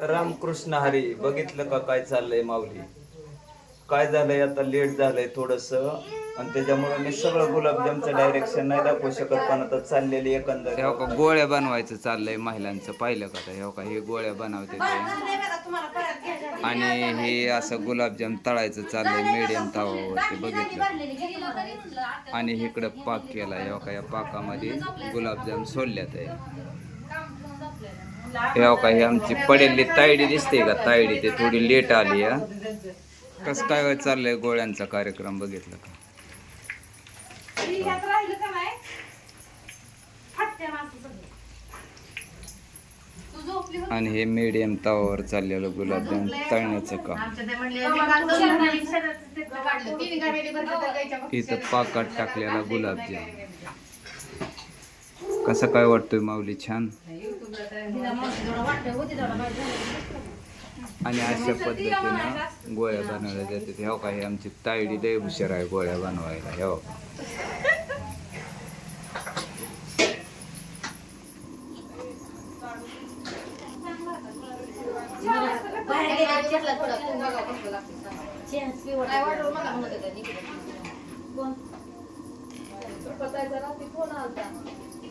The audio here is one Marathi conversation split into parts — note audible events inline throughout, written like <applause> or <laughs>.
रामकृष्ण हरी बघितलं का काय चाललंय माऊली? काय झालंय? आता लेट झालंय थोडस. आणि त्याच्यामुळे मी सगळं गुलाबजामचं डायरेक्शन नाही दाखवू शकत पण आता चाललेली एकंदर हो का गोळ्या बनवायचं चाललंय महिलांचं पाहिलं का हे का हे गोळ्या बनवते ते. आणि हे असं गुलाबजाम तळायचं चाललंय मिडियम तवावरती बघितलं? आणि इकडं पाक केला हे का या पाकामध्ये गुलाबजाम सोडल्यात आहे. हे का ही आमची पडेली तायडी दिसते का? तायडी ते थोडी लेट आली हा. कसं काय चाललंय गोळ्यांचा कार्यक्रम बघितलं का? आणि हे मीडियम तवावर चाललेलं गुलाबजाम तळण्याचं काम. इथं पाकात टाकलेला गुलाबजाम <laughs> कसं काय वाटतोय माऊली छान? आणि अशा पद्धतीनं गोळ्या बनवल्या जातात. हे हो का हे आमची तायडी लय हुशार आहे गोळ्या बनवायला. हो का?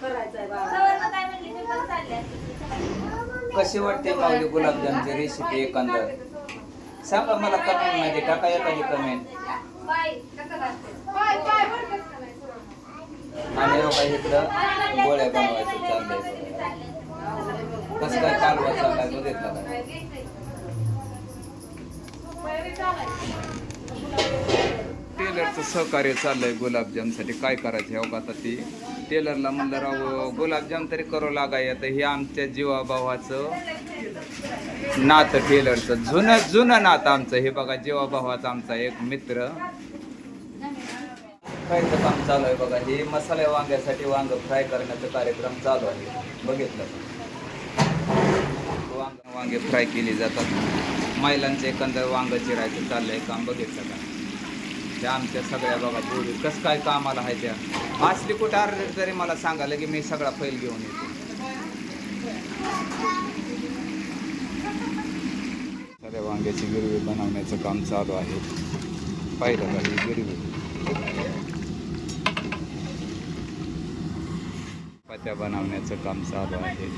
काय म्हणली, मी पण चालले कशी वाटते माऊली गुलाबजामची रेसिपी एकंदर? सांगा मला कमेंटमध्ये टाका एखादी कमेंट बाय, कसं आणि हो बघा इकडं गोळ्या बनवायचं चाललंय. कसं काय कालवा चाललाय बघितलं का टेलरचं सहकार्य चाललंय गुलाबजामसाठी. काय करायचं हे आता ती. टेलरला म्हणलं राव गुलाबजाम तरी करू लागाय आता हे आमच्या जीवाभावाचं नातं टेलरचं जुनं जुनं नातं आमचं. हे बघा जीवाभावाचा आमचा एक मित्र. फ्रायचं काम चालू आहे बघा. हे मसाले वांग्यासाठी वांग फ्राय करण्याचा कार्यक्रम चालू आहे. बघितलं वांग वांगे फ्राय केली जातात. महिलांचं एकंदर वांग चिरायचं चाललंय काम. बघितलं का? त्या आमच्या सगळ्या बघा पूर्वी कसं काय कामाला आहे त्या? असली कुठं अर्धे तरी मला सांगायला की मी सगळा फैल घेऊन येतो. सगळ्या वांग्याची गिरवी बनवण्याचं काम चालू आहे. पाहिलं का ही गिरवी? पत्या बनवण्याचं काम चालू आहे.